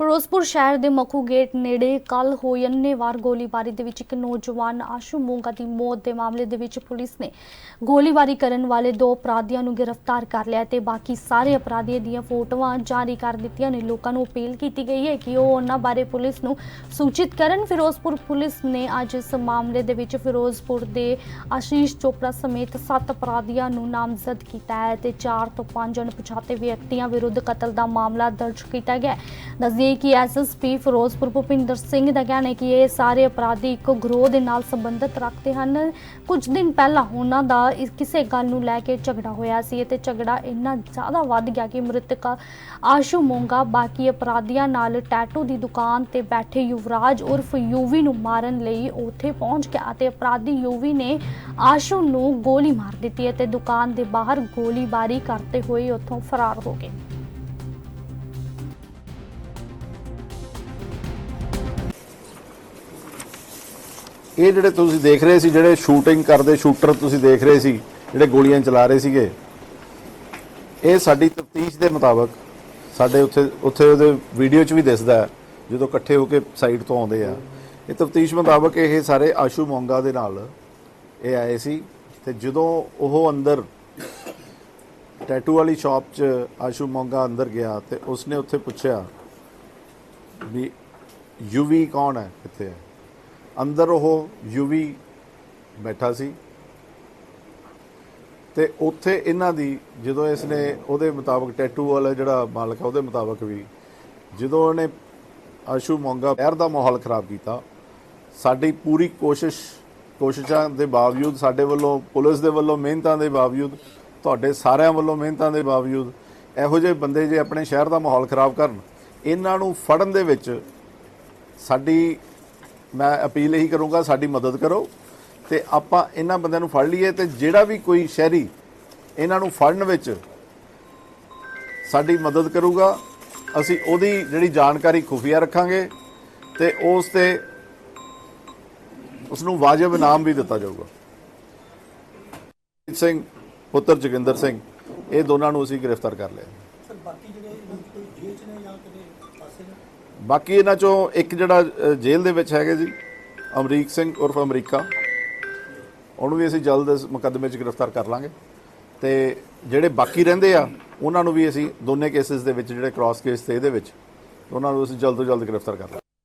ਫਿਰੋਜ਼ਪੁਰ ਸ਼ਹਿਰ ਦੇ ਮੱਖੂ ਗੇਟ ਨੇੜੇ ਕੱਲ ਹੋਈ ਅੰਨ੍ਹੇਵਾਰ ਗੋਲੀਬਾਰੀ ਦੇ ਵਿੱਚ ਇੱਕ ਨੌਜਵਾਨ ਆਸ਼ੂ ਮੋਂਗਾ ਦੀ ਮੌਤ ਦੇ ਮਾਮਲੇ ਦੇ ਵਿੱਚ ਪੁਲਿਸ ਨੇ ਗੋਲੀਬਾਰੀ ਕਰਨ ਵਾਲੇ ਦੋ ਅਪਰਾਧੀਆਂ ਨੂੰ ਗ੍ਰਿਫਤਾਰ ਕਰ ਲਿਆ ਤੇ ਬਾਕੀ ਸਾਰੇ ਅਪਰਾਧੀਆਂ ਦੀਆਂ ਫੋਟੋਆਂ ਜਾਰੀ ਕਰ ਦਿੱਤੀਆਂ ਨੇ। ਲੋਕਾਂ ਨੂੰ ਅਪੀਲ ਕੀਤੀ ਗਈ ਹੈ ਕਿ ਉਹ ਉਹਨਾਂ ਬਾਰੇ ਪੁਲਿਸ ਨੂੰ ਸੂਚਿਤ ਕਰਨ। ਫਿਰੋਜ਼ਪੁਰ ਪੁਲਿਸ ਨੇ ਅੱਜ ਇਸ ਮਾਮਲੇ ਦੇ ਵਿੱਚ ਫਿਰੋਜ਼ਪੁਰ ਦੇ ਆਸ਼ੀਸ਼ ਚੋਪੜਾ ਸਮੇਤ ਸੱਤ ਅਪਰਾਧੀਆਂ ਨੂੰ ਨਾਮਜ਼ਦ ਕੀਤਾ ਹੈ ਤੇ 4 ਤੋਂ 5 ਅਣਪਛਾਤੇ ਵਿਅਕਤੀਆਂ ਵਿਰੁੱਧ ਕਤਲ ਦਾ ਮਾਮਲਾ ਦਰਜ ਕੀਤਾ ਗਿਆ ਹੈ। ਦੱਸਦੀਏ ਕਿ ਐਸਐਸਪੀ ਫਿਰੋਜ਼ਪੁਰ ਭੁਪਿੰਦਰ ਸਿੰਘ ਦਾ ਕਹਿਣਾ ਹੈ ਕਿ ਇਹ ਸਾਰੇ ਅਪਰਾਧੀ ਇੱਕ ਗਰੋਹ ਦੇ ਨਾਲ ਸੰਬੰਧਿਤ ਰੱਖਦੇ ਹਨ। ਕੁਝ ਦਿਨ ਪਹਿਲਾਂ ਉਹਨਾਂ ਦਾ ਇਸ- ਕਿਸੇ ਗੱਲ ਨੂੰ ਲੈ ਕੇ ਝਗੜਾ ਹੋਇਆ ਸੀ ਤੇ ਝਗੜਾ ਇੰਨਾ ਜ਼ਿਆਦਾ ਵੱਧ ਗਿਆ ਕਿ ਮ੍ਰਿਤਕ ਆਸ਼ੂ ਮੋਂਗਾ, ਬਾਕੀ ਅਪਰਾਧੀਆਂ ਨਾਲ ਟੈਟੂ ਦੀ ਦੁਕਾਨ ਤੇ ਬੈਠੇ ਯੁਵਰਾਜ ਉਰਫ ਯੂਵੀ ਨੂੰ ਮਾਰਨ ਲਈ ਉੱਥੇ ਪਹੁੰਚ ਗਿਆ ਤੇ ਅਪਰਾਧੀ ਯੂਵੀ ਨੇ ਆਸ਼ੂ ਨੂੰ ਗੋਲੀ ਮਾਰ ਦਿੱਤੀ ਅਤੇ ਦੁਕਾਨ ਦੇ ਬਾਹਰ ਗੋਲੀਬਾਰੀ ਕਰਦੇ ਹੋਏ ਉੱਥੋਂ ਫਰਾਰ ਹੋ ਗਏ। ਇਹ ਜਿਹੜੇ ਤੁਸੀਂ ਦੇਖ ਰਹੇ ਸੀ, ਜਿਹੜੇ ਸ਼ੂਟਿੰਗ ਕਰਦੇ ਸ਼ੂਟਰ ਤੁਸੀਂ ਦੇਖ ਰਹੇ ਸੀ, ਜਿਹੜੇ ਗੋਲੀਆਂ ਚਲਾ ਰਹੇ ਸੀਗੇ, ਇਹ ਸਾਡੀ ਤਫਤੀਸ਼ ਦੇ ਮੁਤਾਬਕ ਸਾਡੇ ਉੱਥੇ ਉੱਥੇ ਉਹਦੇ ਵੀਡੀਓ 'ਚ ਵੀ ਦਿਸਦਾ ਜਦੋਂ ਇਕੱਠੇ ਹੋ ਕੇ ਸਾਈਡ ਤੋਂ ਆਉਂਦੇ ਆ। ਇਹ ਤਫਤੀਸ਼ ਮੁਤਾਬਕ ਇਹ ਸਾਰੇ ਆਸ਼ੂ ਮੋਂਗਾ ਦੇ ਨਾਲ ਇਹ ਆਏ ਸੀ ਤੇ ਜਦੋਂ ਉਹ ਅੰਦਰ ਟੈਟੂ ਵਾਲੀ ਸ਼ਾਪ 'ਚ ਆਸ਼ੂ ਮੋਂਗਾ ਅੰਦਰ ਗਿਆ ਤੇ ਉਸਨੇ ਉੱਥੇ ਪੁੱਛਿਆ ਵੀ ਯੂਵੀ ਕੌਣ ਹੈ ਕਿੱਥੇ ਹੈ ਅੰਦਰ ਉਹ ਯੂਵੀ ਬੈਠਾ ਸੀ ਤੇ ਉੱਥੇ ਇਹਨਾਂ ਦੀ ਜਦੋਂ ਇਸ ਨੇ ਉਹਦੇ ਮੁਤਾਬਕ ਟੈਟੂ ਵਾਲਾ ਜਿਹੜਾ ਮਾਲਕ ਆ, ਉਹਦੇ ਮੁਤਾਬਕ ਵੀ ਜਦੋਂ ਉਹਨੇ ਆਸ਼ੂ ਮੋਂਗਾ ਸ਼ਹਿਰ ਦਾ ਮਾਹੌਲ ਖਰਾਬ ਕੀਤਾ, ਸਾਡੀ ਪੂਰੀ ਕੋਸ਼ਿਸ਼, ਕੋਸ਼ਿਸ਼ਾਂ ਦੇ ਬਾਵਜੂਦ, ਸਾਡੇ ਵੱਲੋਂ, ਪੁਲਿਸ ਦੇ ਵੱਲੋਂ, ਮਿਹਨਤਾਂ ਦੇ ਬਾਵਜੂਦ, ਤੁਹਾਡੇ ਸਾਰਿਆਂ ਵੱਲੋਂ ਮਿਹਨਤਾਂ ਦੇ ਬਾਵਜੂਦ ਇਹੋ ਜਿਹੇ ਬੰਦੇ ਜੇ ਆਪਣੇ ਸ਼ਹਿਰ ਦਾ ਮਾਹੌਲ ਖਰਾਬ ਕਰਨ, ਇਹਨਾਂ ਨੂੰ ਫੜਨ ਦੇ ਵਿੱਚ ਸਾਡੀ ਮੈਂ ਅਪੀਲ ਇਹੀ ਕਰੂੰਗਾ, ਸਾਡੀ ਮਦਦ ਕਰੋ ਤੇ ਆਪਾਂ ਇਹਨਾਂ ਬੰਦਿਆਂ ਨੂੰ ਫੜ ਲਈਏ ਤੇ ਜਿਹੜਾ ਵੀ ਕੋਈ ਸ਼ਹਿਰੀ ਇਹਨਾਂ ਨੂੰ ਫੜਨ ਵਿੱਚ ਸਾਡੀ ਮਦਦ ਕਰੂਗਾ। ਅਸੀਂ ਉਹਦੀ ਜਿਹੜੀ ਜਾਣਕਾਰੀ ਖੁਫੀਆ ਰੱਖਾਂਗੇ ਤੇ ਉਸ ਤੇ ਉਸ ਨੂੰ ਵਾਜਬ ਇਨਾਮ ਵੀ ਦਿੱਤਾ ਜਾਊਗਾ। ਸਿੰਘ, ਪੁੱਤਰ ਜੋਗਿੰਦਰ ਸਿੰਘ, ਇਹ ਦੋਨਾਂ ਨੂੰ ਅਸੀਂ ਗ੍ਰਿਫਤਾਰ ਕਰ ਲਿਆ। ਸਰ, ਬਾਕੀ ਜਿਹੜੇ ਜੇਲ੍ਹ 'ਚ ਨੇ ਜਾਂ ਕਿਤੇ ਪਾਸੇ ਨੇ? ਬਾਕੀ ਇਹਨਾਂ ਚੋਂ ਇੱਕ ਜਿਹੜਾ ਜੇਲ੍ਹ ਦੇ ਵਿੱਚ ਹੈਗੇ ਜੀ, ਅਮਰੀਕ ਸਿੰਘ ਉਰਫ ਅਮਰੀਕਾ। ਉਹਨੂੰ ਵੀ ਅਸੀਂ ਜਲਦ ਇਸ ਮੁਕੱਦਮੇ 'ਚ ਗ੍ਰਿਫਤਾਰ ਕਰ ਲਾਂਗੇ। ਤੇ ਜਿਹੜੇ ਬਾਕੀ ਰਹਿੰਦੇ ਆ, ਉਹਨਾਂ ਨੂੰ ਵੀ ਅਸੀਂ ਦੋਨੇ ਕੇਸਿਸ ਦੇ ਵਿੱਚ, ਜਿਹੜੇ ਕ੍ਰਾਸ ਕੇਸ ਤੇ ਇਹਦੇ ਵਿੱਚ, ਉਹਨਾਂ ਨੂੰ ਅਸੀਂ ਜਲਦ ਤੋਂ ਜਲਦ ਗ੍ਰਿਫਤਾਰ ਕਰ ਲਾਂਗੇ।